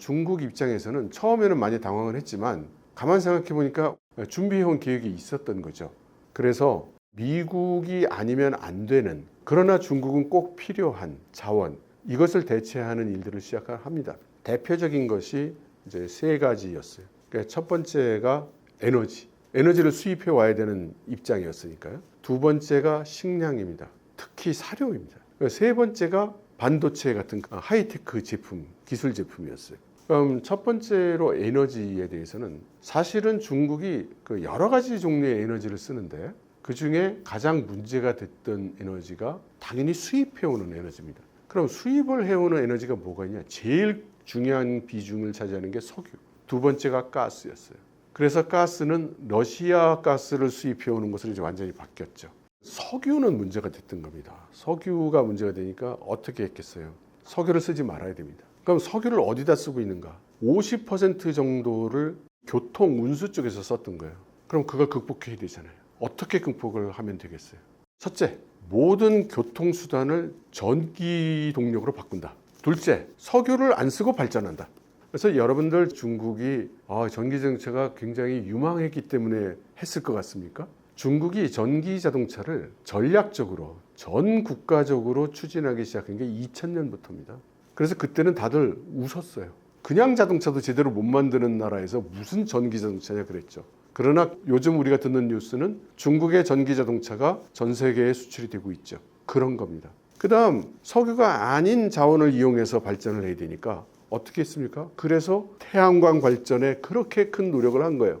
중국 입장에서는 처음에는 많이 당황을 했지만 가만 생각해 보니까 준비해온 계획이 있었던 거죠. 그래서 미국이 아니면 안 되는 그러나 중국은 꼭 필요한 자원 이것을 대체하는 일들을 시작합니다. 대표적인 것이 이제 세 가지였어요. 그러니까 첫 번째가 에너지, 에너지를 수입해 와야 되는 입장이었으니까요. 두 번째가 식량입니다. 특히 사료입니다. 세 번째가 반도체 같은 하이테크 제품, 기술 제품이었어요. 그럼 첫 번째로 에너지에 대해서는 사실은 중국이 그 여러 가지 종류의 에너지를 쓰는데 그 중에 가장 문제가 됐던 에너지가 당연히 수입해오는 에너지입니다. 그럼 수입을 해오는 에너지가 뭐가 있냐? 제일 중요한 비중을 차지하는 게 석유. 두 번째가 가스였어요. 그래서 가스는 러시아 가스를 수입해오는 것으로 이제 완전히 바뀌었죠. 석유는 문제가 됐던 겁니다. 석유가 문제가 되니까 어떻게 했겠어요? 석유를 쓰지 말아야 됩니다. 그럼 석유를 어디다 쓰고 있는가? 50% 정도를 교통 운수 쪽에서 썼던 거예요. 그럼 그걸 극복해야 되잖아요. 어떻게 극복을 하면 되겠어요? 첫째, 모든 교통 수단을 전기 동력으로 바꾼다. 둘째, 석유를 안 쓰고 발전한다. 그래서 여러분들 중국이 아, 전기 정체가 굉장히 유망했기 때문에 했을 것 같습니까? 중국이 전기 자동차를 전략적으로 전 국가적으로 추진하기 시작한 게 2000년부터입니다. 그래서 그때는 다들 웃었어요. 그냥 자동차도 제대로 못 만드는 나라에서 무슨 전기 자동차냐 그랬죠. 그러나 요즘 우리가 듣는 뉴스는 중국의 전기 자동차가 전 세계에 수출이 되고 있죠. 그런 겁니다. 그다음 석유가 아닌 자원을 이용해서 발전을 해야 되니까 어떻게 했습니까? 그래서 태양광 발전에 그렇게 큰 노력을 한 거예요.